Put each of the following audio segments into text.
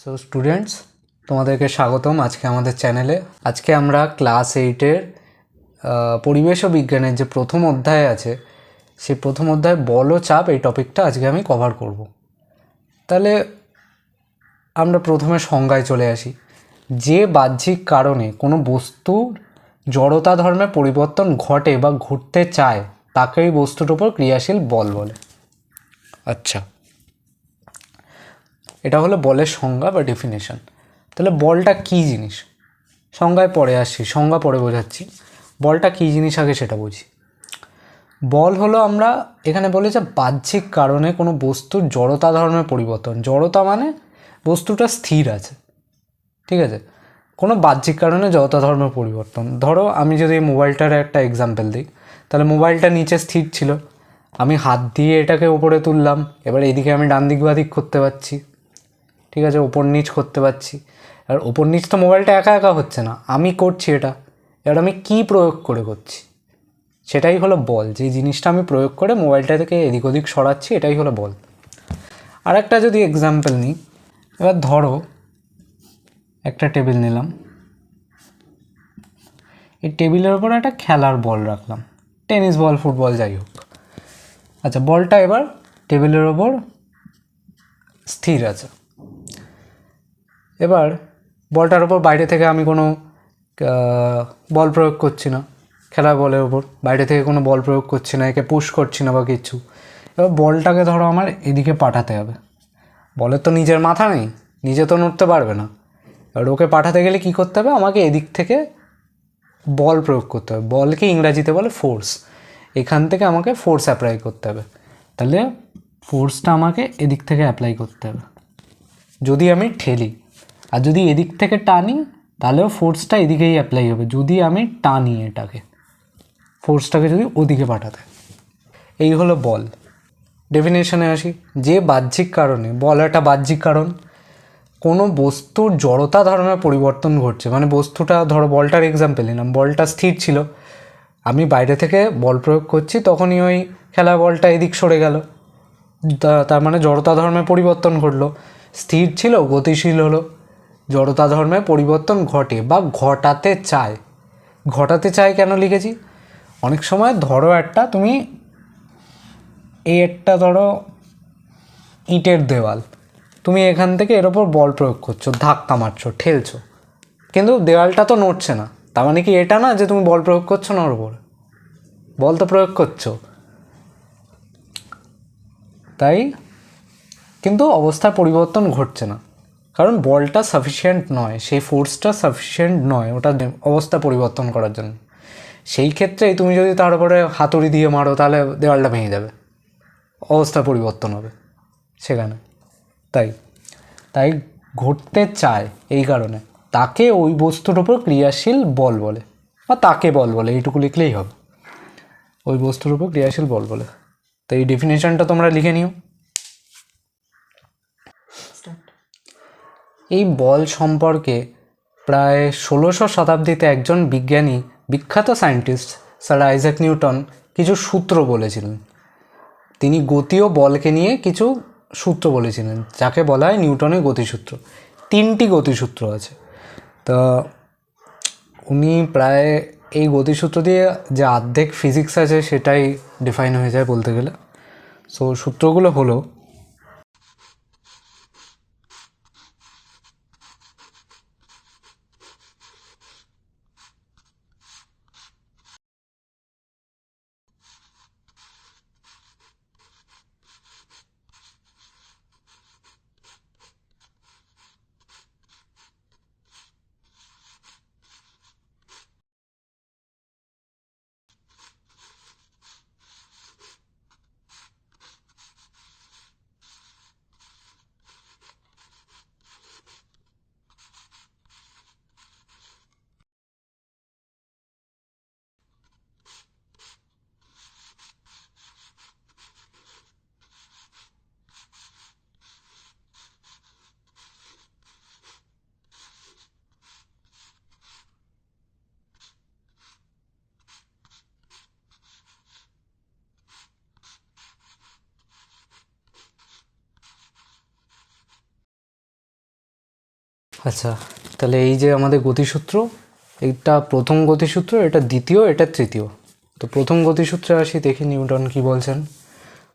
So students তোমাদেরকে স্বাগতম আজকে আমাদের চ্যানেলে আজকে আমরা ক্লাস এইটের পরিবেশ ও বিজ্ঞানের যে প্রথম অধ্যায় আছে, সেই প্রথম অধ্যায় বল চাপ এই টপিকটা আজকে আমি কভার করব। তাহলে আমরা প্রথমে সংজ্ঞায় চলে আসি। যে বাহ্যিক কারণে কোনো বস্তুর জড়তা ধর্মে পরিবর্তন ঘটে বা ঘটতে চায়, তাকেই বস্তুর উপর ক্রিয়াশীল বল বলে। আচ্ছা। এটা হলো বলের সংজ্ঞা বা ডেফিনেশন তাহলে বলটা কী জিনিস? সংজ্ঞায় পরে আসছি, সংজ্ঞা পরে বোঝাচ্ছি। বলটা কী জিনিস আগে সেটা বুঝি। বল হলো আমরা এখানে বলি যে বাহ্যিক কারণে কোনো বস্তুর জড়তা ধর্মের পরিবর্তন। জড়তা মানে বস্তুটা স্থির আছে। ঠিক আছে? কোনো বাহ্যিক কারণে জড়তা ধর্মের পরিবর্তন। ধরো আমি যদি এই মোবাইলটার একটা এক্সাম্পল দিই, তাহলে মোবাইলটা নিচে স্থির ছিল। আমি হাত দিয়ে এটাকে উপরে তুললাম, এবার এদিকে আমি ডান দিক বাদিক করতে পারছি। ঠিক আছে ওপর নিচ করতে পারছি। আর ওপর নিচ তো মোবাইলটা একা একা হচ্ছে না, আমি করছি এটা। এবার আমি কি প্রয়োগ করে করছি? সেটাই হলো বল যে জিনিসটা আমি প্রয়োগ করে মোবাইলটা থেকে এদিক ওদিক সরাচ্ছি, এটাই হলো বল। আর একটা যদি এক্সাম্পল নিই, এবার ধরো একটা টেবিল নিলাম। এই টেবিলের ওপর একটা খেলার বল রাখলাম টেনিস বল ফুটবল যাই হোক। আচ্ছা বলটা এবার টেবিলের ওপর স্থির আছে। এবার বলটার ওপর বাইরে থেকে আমি কোনো বল প্রয়োগ করছি না। খেলার বলের ওপর বাইরে থেকে কোনো বল প্রয়োগ করছি না, একে পুশ করছি না বা কিছু। এবার বলটাকে ধরো আমার এদিকে পাঠাতে হবে। বলের তো নিজের মাথা নেই, নিজে তো নড়তে পারবে না। এবার ওকে পাঠাতে গেলে কি করতে হবে? আমাকে এদিক থেকে বল প্রয়োগ করতে হবে। বলকে ইংরাজিতে বলে ফোর্স এখান থেকে আমাকে ফোর্স অ্যাপ্লাই করতে হবে। তাহলে ফোর্সটা আমাকে এদিক থেকে অ্যাপ্লাই করতে হবে। যদি আমি ঠেলি আর যদি এদিক থেকে টানি তাহলেও ফোর্সটা এদিকেই অ্যাপ্লাই হবে, যদি আমি টানি এটাকে। ফোর্সটাকে যদি ওদিকে পাঠাতে। এই হলো বল ডেফিনেশনে আসি। যে বাহ্যিক কারণে বল একটা বাহ্যিক কারণ। কোনো বস্তুর জড়তা ধর্মের পরিবর্তন ঘটছে। মানে বস্তুটা, ধরো বলটার এক্সাম্পল নিলাম। বলটা স্থির ছিল। আমি বাইরে থেকে বল প্রয়োগ করছি, তখনই ওই খেলা বলটা এদিক সরে গেল। তার মানে জড়তা ধর্মের পরিবর্তন ঘটলো। স্থির ছিল, গতিশীল হলো। জড়তা ধর্মে পরিবর্তন ঘটে বা ঘটাতে চায়। ঘটাতে চায় কেন লিখেছি? অনেক সময় ধরো একটা, তুমি এই একটা ধরো ইটের দেওয়াল, তুমি এখান থেকে এর ওপর বল প্রয়োগ করছ, ধাক্কা মারছো, ঠেলছো। কিন্তু দেওয়ালটা তো নড়ছে না, তার মানে কি এটা না যে তুমি বল প্রয়োগ করছ না ওর ওপর? বল তো প্রয়োগ করছ। তাই? কিন্তু অবস্থার পরিবর্তন ঘটছে না। কারণ বলটা সাফিসিয়েন্ট নয়, সেই ফোর্সটা সাফিসিয়েন্ট নয় ওটা অবস্থা পরিবর্তন করার জন্য। সেই ক্ষেত্রেই তুমি যদি তার উপরে হাতুড়ি দিয়ে মারো, তাহলে দেওয়ালটা ভেঙে যাবে। অবস্থা পরিবর্তন হবে সেখানে। তাই তাই ঘটতে চায় এই কারণে। তাকে ওই বস্তুর ওপর ক্রিয়াশীল বল বলে। বা তাকে বল বলে, এইটুকু লিখলেই হবে। ওই বস্তুর উপর ক্রিয়াশীল বল বলে। তো এই ডেফিনেশনটা তোমরা লিখে নিও। এই বল সম্পর্কে প্রায় ষোলোশো শতাব্দীতে একজন বিজ্ঞানী, বিখ্যাত সায়েন্টিস্ট, স্যার আইজাক নিউটন কিছু সূত্র বলেছিলেন। তিনি গতি ও বলকে নিয়ে কিছু সূত্র বলেছিলেন, যাকে বলা হয় নিউটনের গতিসূত্র। তিনটি গতিসূত্র আছে। তো উনি প্রায় এই গতিসূত্র দিয়ে যে অর্ধেক ফিজিক্স আছে সেটাই ডিফাইন হয়ে যায় বলতে গেলে। সো সূত্রগুলো হলো আচ্ছা তাহলে এই যে আমাদের গতিসূত্র, এইটা প্রথম গতিসূত্র, এটা দ্বিতীয়, এটা তৃতীয়। তো প্রথম গতিসূত্রে আসি, দেখি নিউটন কি বলছেন।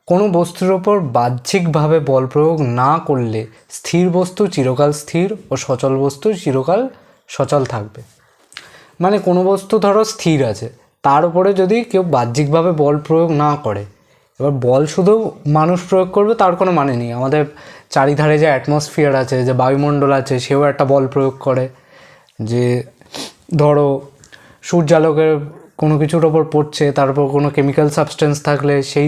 কোনো বস্তুর ওপর বাহ্যিকভাবে বল প্রয়োগ না করলে স্থির বস্তু চিরকাল স্থির ও সচল বস্তু চিরকাল সচল থাকবে। মানে কোনো বস্তু ধরো স্থির আছে, তার উপরে যদি কেউ বাহ্যিকভাবে বল প্রয়োগ না করে, এবার বল শুধু মানুষ প্রয়োগ করবে, তার কোনো মানে নেই। আমাদের চারিধারে যে অ্যাটমসফিয়ার আছে, যে বায়ুমণ্ডল আছে, সেও একটা বল প্রয়োগ করে। যে ধরো, সূর্যালোকের কোনো কিছুর ওপর পড়ছে তারপর কোনো কেমিক্যাল সাবস্টেন্স থাকলে সেই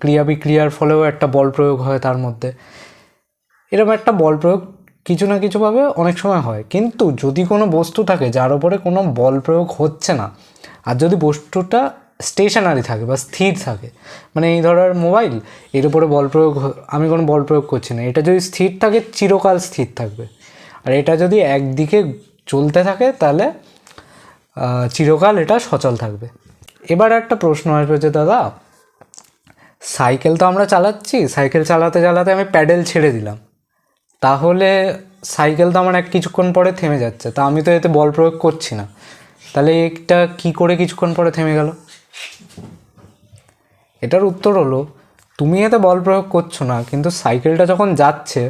ক্রিয়া বিক্রিয়ার ফলেও একটা বল প্রয়োগ হয় তার মধ্যে। এরকম একটা বল প্রয়োগ কিছু না কিছুভাবে অনেক সময় হয়। কিন্তু যদি কোনো বস্তু থাকে, যার ওপরে কোনো বল প্রয়োগ হচ্ছে না, আর যদি বস্তুটা স্টেশনারি থাকে বা স্থির থাকে। মানে এই ধরনের মোবাইল, এর উপরে বল প্রয়োগ আমি কোনো বল প্রয়োগ করছি না। এটা যদি স্থির থাকে, চিরকাল স্থির থাকবে। আর এটা যদি একদিকে চলতে থাকে, তাহলে চিরকাল এটা সচল থাকবে। এবার একটা প্রশ্ন আসবে যে, দাদা, সাইকেল তো আমরা চালাচ্ছি, সাইকেল চালাতে চালাতে আমি প্যাডেল ছেড়ে দিলাম। তাহলে সাইকেল তো আমার এক কিছুক্ষণ পরে থেমে যাচ্ছে। তা আমি তো এতে বল প্রয়োগ করছি না। তাহলে এটা কি করে কিছুক্ষণ পরে থেমে গেল? এটার উত্তর হলো, তুমি এতে বল প্রয়োগ করছ না, কিন্তু সাইকেলটা যখন যাচ্ছে,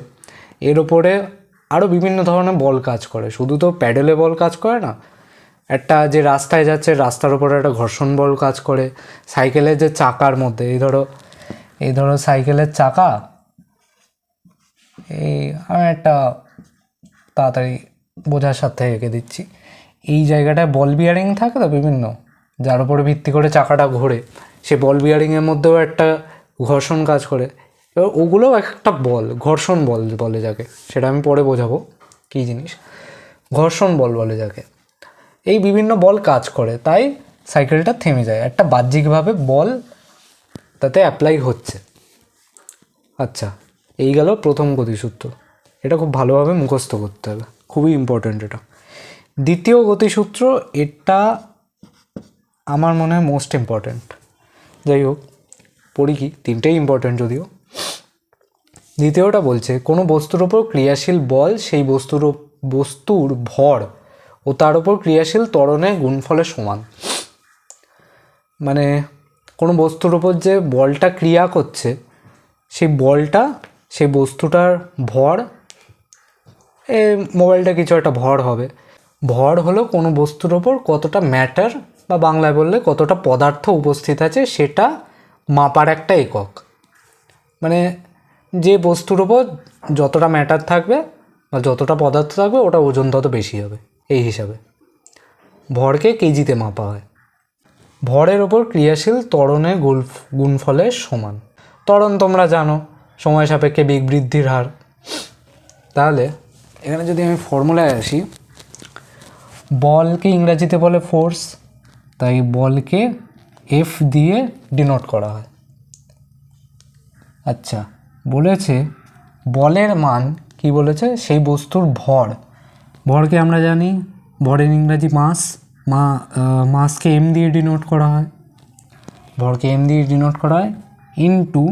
এর ওপরে আরও বিভিন্ন ধরনের বল কাজ করে। শুধু তো প্যাডেলে বল কাজ করে না, একটা যে রাস্তায় যাচ্ছে, রাস্তার ওপরে একটা ঘর্ষণ বল কাজ করে। সাইকেলের যে চাকার মধ্যে, এই ধরো এই ধরো সাইকেলের চাকা, এই আমি একটা তাড়াতাড়ি বোঝার সাথে এঁকে দিচ্ছি। এই জায়গাটায় বল বিয়ারিং থাকে তো বিভিন্ন, যার উপরে ভিত্তি করে চাকাটা ঘোরে। সে বল বিয়ারিংয়ের মধ্যেও একটা ঘর্ষণ কাজ করে। এবার ওগুলোও এক একটা বল ঘর্ষণ বল বলে যাকে। সেটা আমি পরে বোঝাবো কী জিনিস। ঘর্ষণ বল বলে যাকে। এই বিভিন্ন বল কাজ করে, তাই সাইকেলটা থেমে যায়। একটা বাহ্যিকভাবে বল তাতে অ্যাপ্লাই হচ্ছে। আচ্ছা এই গেল প্রথম গতিসূত্র। এটা খুব ভালোভাবে মুখস্থ করতে হবে। খুবই ইম্পর্ট্যান্ট এটা। দ্বিতীয় গতিসূত্র, এটা আমার মনে হয় মোস্ট ইম্পর্ট্যান্ট যাই হোক, পড়ি কি? তিনটেই ইম্পর্ট্যান্ট যদিও। দ্বিতীয়টা বলছে, কোনো বস্তুর ওপর ক্রিয়াশীল বল সেই বস্তুর বস্তুর ভর ও তার উপর ক্রিয়াশীল ত্বরণের গুণফলের সমান। মানে কোনো বস্তুর ওপর যে বলটা ক্রিয়া করছে, সেই বলটা, সেই বস্তুটার ভর, এ মোবাইলটা কিছু একটা ভর হবে। ভর হলো কোনো বস্তুর ওপর কতটা ম্যাটার বা বাংলায় বললে কতটা পদার্থ উপস্থিত আছে সেটা মাপার একটা একক। মানে যে বস্তুর ওপর যতটা ম্যাটার থাকবে বা যতটা পদার্থ থাকবে ওটা ওজন তত বেশি হবে, এই হিসাবে। ভরকে কেজিতে মাপা হয়। ভরের ওপর ক্রিয়াশীল ত্বরণের গুল গুণফলের সমান। ত্বরণ তোমরা জানো, সময় সাপেক্ষে বেগ বৃদ্ধির হার। তাহলে এখানে যদি আমি ফর্মুলায় আসি, বলকে ইংরাজিতে বলে ফোর্স তাই বলকে এফ দিয়ে ডিনোট করা হয়। আচ্ছা বলেছে বলের মান কি বলেছে? সেই বস্তুর ভর। ভরকে আমরা জানি, ভরের ইংরাজি মাস, মা মাসকে এম দিয়ে ডিনোট করা হয়। ভরকে এম দিয়ে ডিনোট করা হয় ইনটু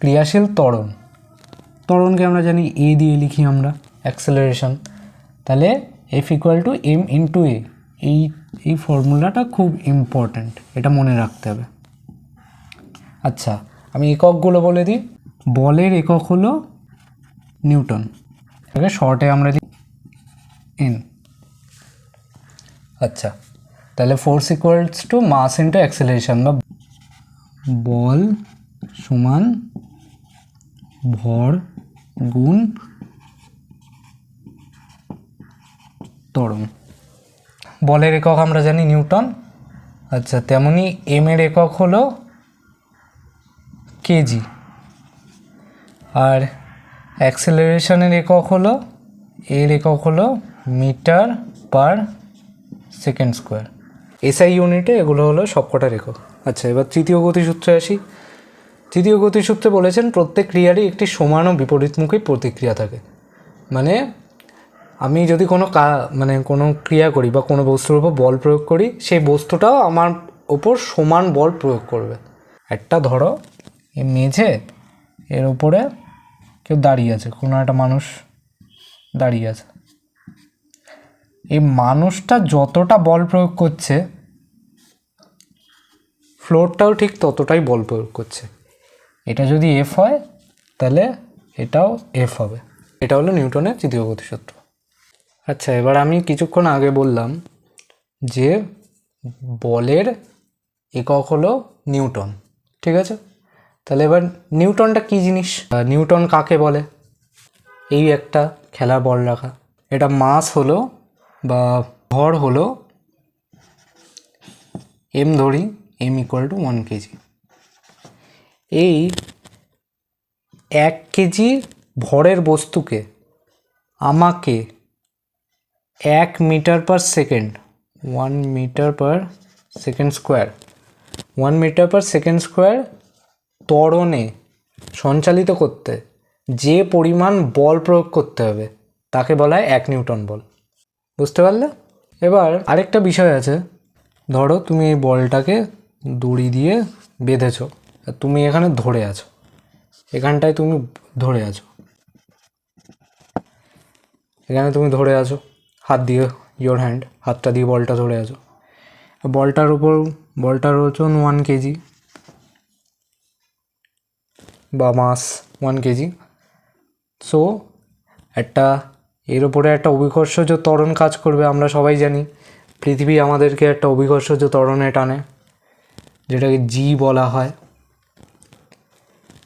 ক্রিয়াশীল ত্বরণ। ত্বরণকে আমরা জানি এ দিয়ে লিখি আমরা অ্যাক্সেলারেশন তাহলে F equal to M into A এই এই ফর্মুলাটা খুব ইম্পর্ট্যান্ট এটা মনে রাখতে হবে। আচ্ছা আমি এককগুলো বলে দিই। বলের একক হলো নিউটন। এটাকে শর্টে আমরা দিই এন আচ্ছা তাহলে force equals to mass into acceleration বা বল সমান ভর গুণ ত্বরণ বলের একক আমরা জানি নিউটন। আচ্ছা তেমনি এম এর একক হলো কেজি আর অ্যাক্সেলারেশনের একক হলো, এর একক হলো metre per second square SI ইউনিটে এগুলো হলো সবকটার একক। আচ্ছা এবার তৃতীয় গতিসূত্রে আসি। তৃতীয় গতিসূত্রে বলেছেন প্রত্যেক ক্রিয়ারই একটি সমান ও বিপরীতমুখী প্রতিক্রিয়া থাকে। মানে আমি যদি কোনো কা মানে কোনো ক্রিয়া করি বা কোনো বস্তুর উপর বল প্রয়োগ করি, সেই বস্তুটাও আমার ওপর সমান বল প্রয়োগ করবে। একটা ধরো এই মেঝে, এর ওপরে কেউ দাঁড়িয়ে আছে, কোনো একটা মানুষ দাঁড়িয়ে আছে। এই মানুষটা যতটা বল প্রয়োগ করছে, ফ্লোরটাও ঠিক ততটাই বল প্রয়োগ করছে। এটা যদি এফ হয়, তাহলে এটাও এফ হবে। এটা হলো নিউটনের তৃতীয় গতিসূত্র। আচ্ছা এবার আমি কিছুক্ষণ আগে বললাম যে বলের একক হলো নিউটন, ঠিক আছে? তাহলে এবার নিউটনটা কী জিনিস? নিউটন কাকে বলে? এই একটা খেলার বল রাখা। এটা মাস হলো বা ভর হলো এম ধরি M equal to one KG এই এক কেজি ভরের বস্তুকে আমাকে এক metre per second one metre per second square one metre per second square ত্বরণে সঞ্চালিত করতে যে পরিমাণ বল প্রয়োগ করতে হবে, তাকে বলা হয় এক নিউটন বল। বুঝতে পারলে? এবার আরেকটা বিষয় আছে। ধরো তুমি এই বলটাকে দড়ি দিয়ে বেঁধেছো তুমি এখানে ধরে আছো। এখানটায় তুমি ধরে আছো। এখানে তুমি ধরে আছো। হাত দিয়ে ইয়োর হ্যান্ড হাতটা দিয়ে বলটা ধরে আছো। বলটার উপর, বলটার ওজন ওয়ান কেজি বা মাস ওয়ান কেজি সো একটা, এর ওপরে একটা অভিকর্ষজ ত্বরণ কাজ করবে, আমরা সবাই জানি। পৃথিবী আমাদেরকে একটা অভিকর্ষজ ত্বরণে টানে, যেটাকে জি বলা হয়।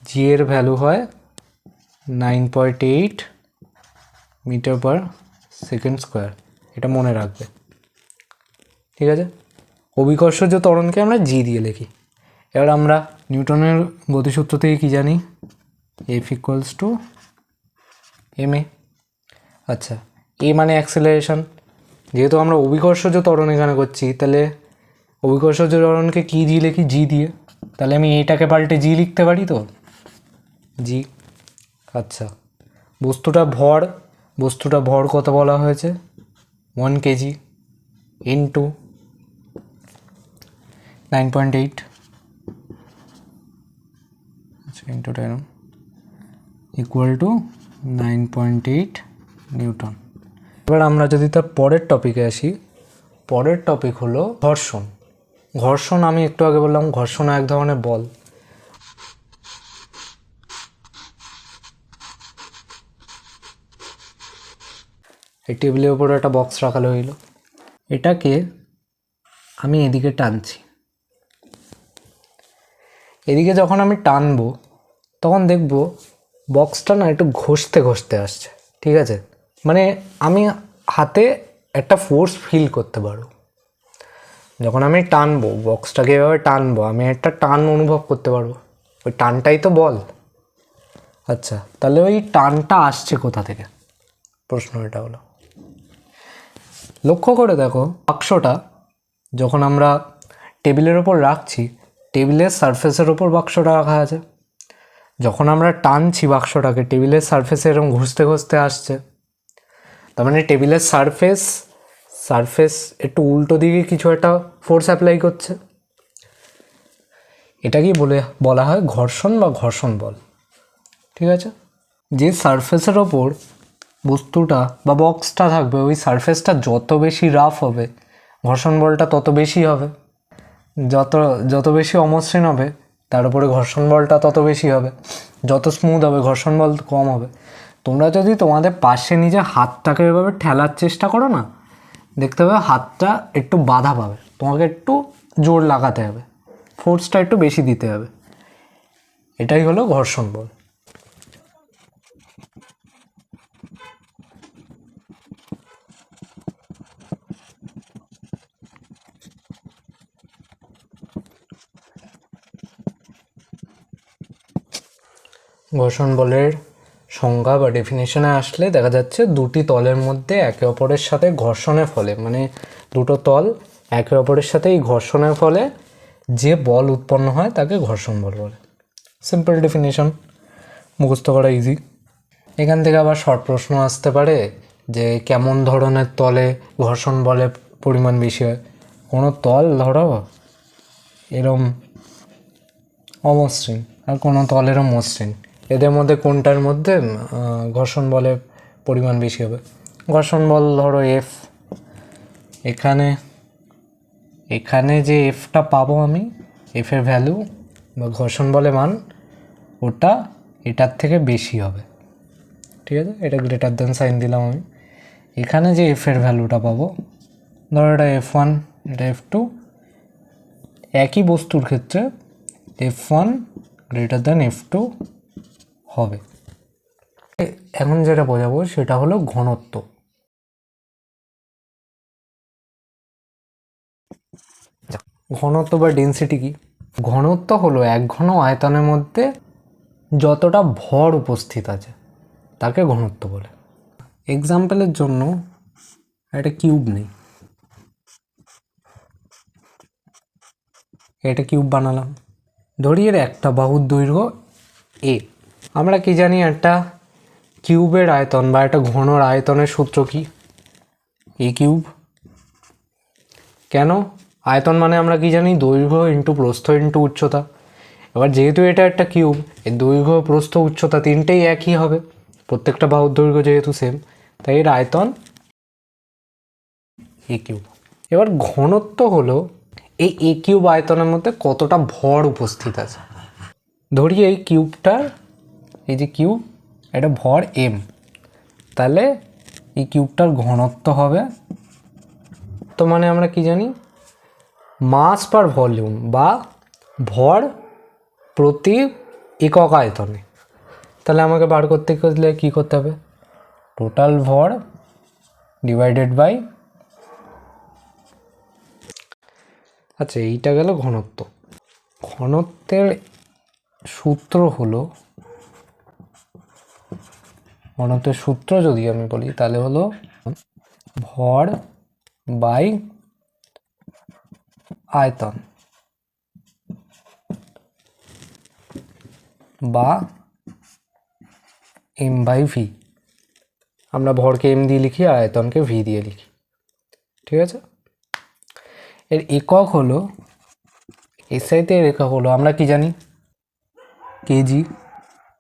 জি এর ভ্যালু হয় nine point eight metre per second square এটা মনে রাখবে। ঠিক আছে? অভিকর্ষজ ত্বরণকে আমরা জি দিয়ে লিখি। এবার আমরা নিউটনের গতিসূত্র থেকে কী জানি? F equals to M A আচ্ছা এ মানে অ্যাক্সেলারেশন যেহেতু আমরা অভিকর্ষজ ত্বরণ এখানে করছি, তাহলে অভিকর্ষজ ত্বরণকে কী দিয়ে লিখি? জি দিয়ে। তাহলে আমি এটাকে পাল্টে জি লিখতে পারি তো? জি আচ্ছা বস্তুটা ভর বস্তুটা ভর কত বলা হয়েছে। One KG into nine point eight আচ্ছা equal to nine point eight newton এবার আমরা যদি তার পরের টপিকে আসি, পরের টপিক হলো ঘর্ষণ। ঘর্ষণ আমি একটু আগে বললাম, ঘর্ষণ এক ধরনের বল। এই টেবিলের উপরে একটা বক্স রাখা হইল এটাকে আমি এদিকে টানছি। এদিকে যখন আমি টানবো, তখন দেখব বক্সটা না একটু ঘষতে ঘষতে আসছে, ঠিক আছে? মানে আমি হাতে একটা ফোর্স ফিল করতে পারব যখন আমি টানবো বক্সটাকে এভাবে টানবো, আমি একটা টান অনুভব করতে পারব। ওই টানটাই তো বল। আচ্ছা তাহলে ওই টানটা আসছে কোথা থেকে? প্রশ্ন এটা হলো। লক্ষ্য করে দেখো বাক্সটা যখন আমরা টেবিলের ওপর রাখছি, টেবিলের সারফেসের ওপর বাক্সটা রাখা আছে। যখন আমরা টানছি বাক্সটাকে, টেবিলের সারফেসে এরকম ঘুষতে ঘুষতে আসছে। তার মানে টেবিলের সারফেস সারফেস একটু উল্টো দিকে কিছু একটা ফোর্স অ্যাপ্লাই করছে। এটাকেই বলে, বলা হয় ঘর্ষণ বা ঘর্ষণ বল? ঠিক আছে? যে সারফেসের ওপর বস্তুটা বা বক্সটা থাকবে, ওই সারফেসটা যত বেশি রাফ হবে, ঘর্ষণ বলটা তত বেশি হবে। যত যত বেশি অমসৃণ হবে, তার উপরে ঘর্ষণ বলটা তত বেশি হবে। যত স্মুথ হবে, ঘর্ষণ বল কম হবে। তোমরা যদি তোমাদের পাশে নিজে হাতটাকে এভাবে ঠেলার চেষ্টা করো না, দেখতে হবে হাতটা একটু বাধা পাবে। তোমাকে একটু জোর লাগাতে হবে। ফোর্সটা একটু বেশি দিতে হবে। এটাই হলো ঘর্ষণ বল। ঘর্ষণ বলের সংজ্ঞা বা ডেফিনেশনে আসলে দেখা যাচ্ছে দুটি তলের মধ্যে একে অপরের সাথে ঘর্ষণের ফলে মানে দুটো তল একে অপরের সাথে এই ঘর্ষণের ফলে যে বল উৎপন্ন হয় তাকে ঘর্ষণ বল বলে। সিম্পল ডেফিনেশন মুখস্থ করা ইজি এখান থেকে আবার শর্ট প্রশ্ন আসতে পারে যে কেমন ধরনের তলে ঘর্ষণ বলের পরিমাণ বেশি হয়? কোনো তল ধরো, এরম অমসৃণ, আর কোনো তলেরও মসৃণ। এদের মধ্যে কোনটার মধ্যে ঘর্ষণ বলের পরিমাণ বেশি হবে? ঘর্ষণ বল ধরো এফ এখানে এখানে যে এফটা পাবো আমি এফের ভ্যালু বা ঘর্ষণ বলে মান, ওটা এটার থেকে বেশি হবে। ঠিক আছে? এটা গ্রেটার দেন সাইন দিলাম আমি। এখানে যে এফের ভ্যালুটা পাবো, ধরো এটা এফ ওয়ান এটা এফ টু একই বস্তুর ক্ষেত্রে F one greater than F two হবে। এখন যেটা বোঝাবো সেটা হলো ঘনত্ব। ঘনত্ব বা ডেন্সিটি কি? ঘনত্ব হলো এক ঘন আয়তনের মধ্যে যতটা ভর উপস্থিত আছে, তাকে ঘনত্ব বলে। এক্সাম্পলের জন্য একটা কিউব নেই। এটা কিউব বানালাম। ধরি এর একটা বাহুর দৈর্ঘ্য এ আমরা কি জানি একটা কিউবের আয়তন বা একটা ঘনর আয়তনের সূত্র কি? এ কিউব কেন? আয়তন মানে আমরা কি জানি? দৈর্ঘ্য ইন্টু প্রস্থ ইন্টু উচ্চতা। এবার যেহেতু এটা একটা কিউব এর দৈর্ঘ্য প্রস্থ উচ্চতা তিনটেই একই হবে। প্রত্যেকটা বাহুর দৈর্ঘ্য যেহেতু সেম তাই এর আয়তন এ কিউব এবার ঘনত্ব হলো এই এ কিউব আয়তনের মধ্যে কতটা ভর উপস্থিত আছে। ধরি এই কিউবটার এই যে কিউব, এটা ভর এম তাহলে এই কিউবটার ঘনত্ব হবে, তো মানে আমরা কি জানি? মাস পার ভলিউম বা ভর প্রতি একক আয়তনে। তাহলে আমাকে বার করতে গেলে কী করতে হবে? টোটাল ভর ডিভাইডেড বাই আচ্ছা এইটা গেল ঘনত্ব। ঘনত্বের সূত্র হলো ঘনত্বের সূত্র যদি আমি বলি, তাহলে হলো ভর বাই আয়তন বা এম বাই ভি আমরা ভরকে এম দিয়ে লিখি, আয়তনকে ভি দিয়ে লিখি। ঠিক আছে? এর একক হলো এসআইতে এর একক হলো, আমরা কি জানি? কেজি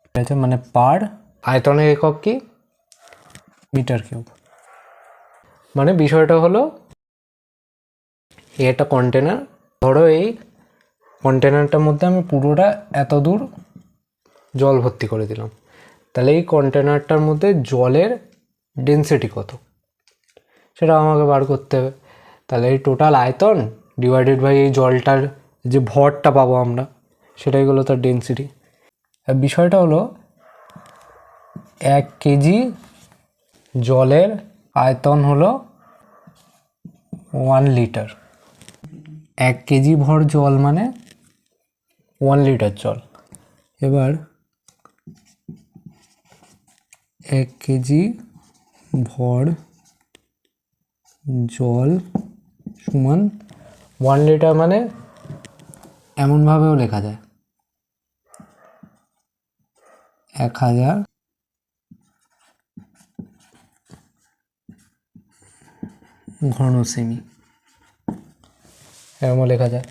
ঠিক আছে? মানে পার আয়তনের একক কি? Metre cube. মানে বিষয়টা হলো এই একটা কন্টেনার ধরো এই কন্টেনারটার মধ্যে আমি পুরোটা এত দূর জল ভর্তি করে দিলাম। তাহলে এই কন্টেনারটার মধ্যে জলের ডেন্সিটি কত? সেটা আমাকে বার করতে হবে। তাহলে এই টোটাল আয়তন ডিভাইডেড বাই এই জলটার যে ভরটা পাবো আমরা সেটাই হলো তার ডেন্সিটি আর বিষয়টা হলো এক কেজি জলের আয়তন হলো ওয়ান লিটার এক কেজি ভর জল মানে ওয়ান লিটার জল। এবার এক কেজি ভর জল সমান ওয়ান লিটার মানে এমনভাবেও লেখা যায়। এক হাজার ঘন সেমি এরমও লেখা যায়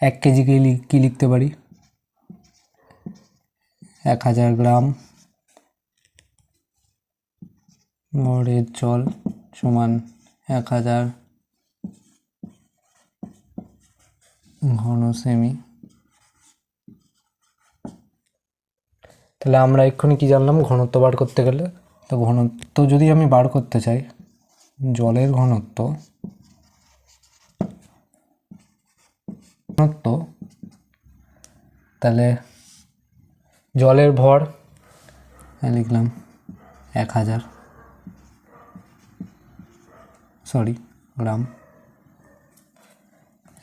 এক কেজিকে কি লিখতে পারি? এক হাজার গ্রাম। ভরের জল সমান এক হাজার। ঘন সেমি তাহলে আমরা এক্ষুনি কি জানলাম? ঘনত্ব বার করতে গেলে তো ঘনত্ব যদি আমি বার করতে চাই, জলের ঘনত্ব ঘনত্ব, তাহলে জলের ভর লিখলাম এক হাজার সরি গ্রাম,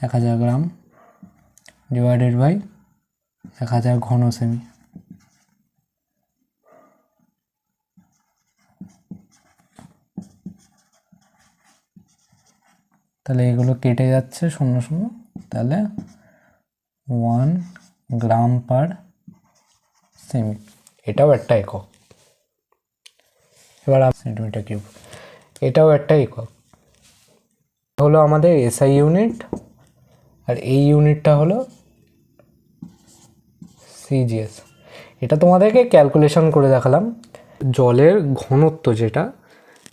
এক হাজার গ্রাম ডিভাইডেড বাই এক হাজার ঘন সেমি তাহলে এগুলো কেটে যাচ্ছে শূন্য শূন্য। তাহলে ওয়ান গ্রাম পার সেমি এটাও একটা একক এবার সেন্টিমিটার কিউব এটাও একটা একক হলো আমাদের এসআই ইউনিট আর এই ইউনিটটা হলো সিজিএস এটা তোমাদেরকে ক্যালকুলেশন করে দেখালাম। জলের ঘনত্ব যেটা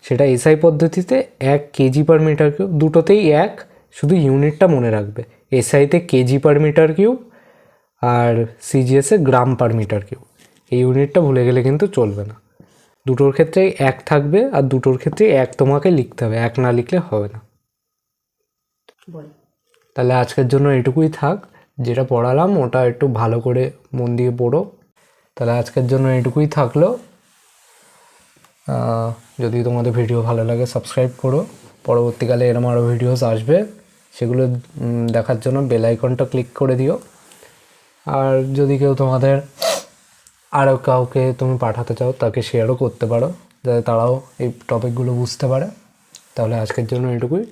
সেটা এসআই পদ্ধতিতে এক কেজি পার মিটার কিউব দুটোতেই এক শুধু ইউনিটটা মনে রাখবে। এসআইতে কেজি পার মিটার কিউব আর সিজিএসে গ্রাম পার মিটার কিউব এই ইউনিটটা ভুলে গেলে কিন্তু চলবে না। দুটোর ক্ষেত্রেই এক থাকবে আর দুটোর ক্ষেত্রে এক তোমাকে লিখতে হবে। এক না লিখলে হবে না। তাহলে আজকের জন্য এটুকুই থাক। যেটা পড়ালাম ওটা একটু ভালো করে মন দিয়ে পড়ো। তাহলে আজকের জন্য এটুকুই থাকল। যদি তোমাদের ভিডিও ভালো লাগে সাবস্ক্রাইব করো। পরবর্তীকালে এরম আরও ভিডিওস আসবে, সেগুলো দেখার জন্য বেল আইকনটা ক্লিক করে দিও। আর যদি কেউ তোমাদের আরও কাউকে তুমি পাঠাতে চাও, তাকে শেয়ারও করতে পারো, যাতে তারাও এই টপিকগুলো বুঝতে পারে। তাহলে আজকের জন্য এটুকুই।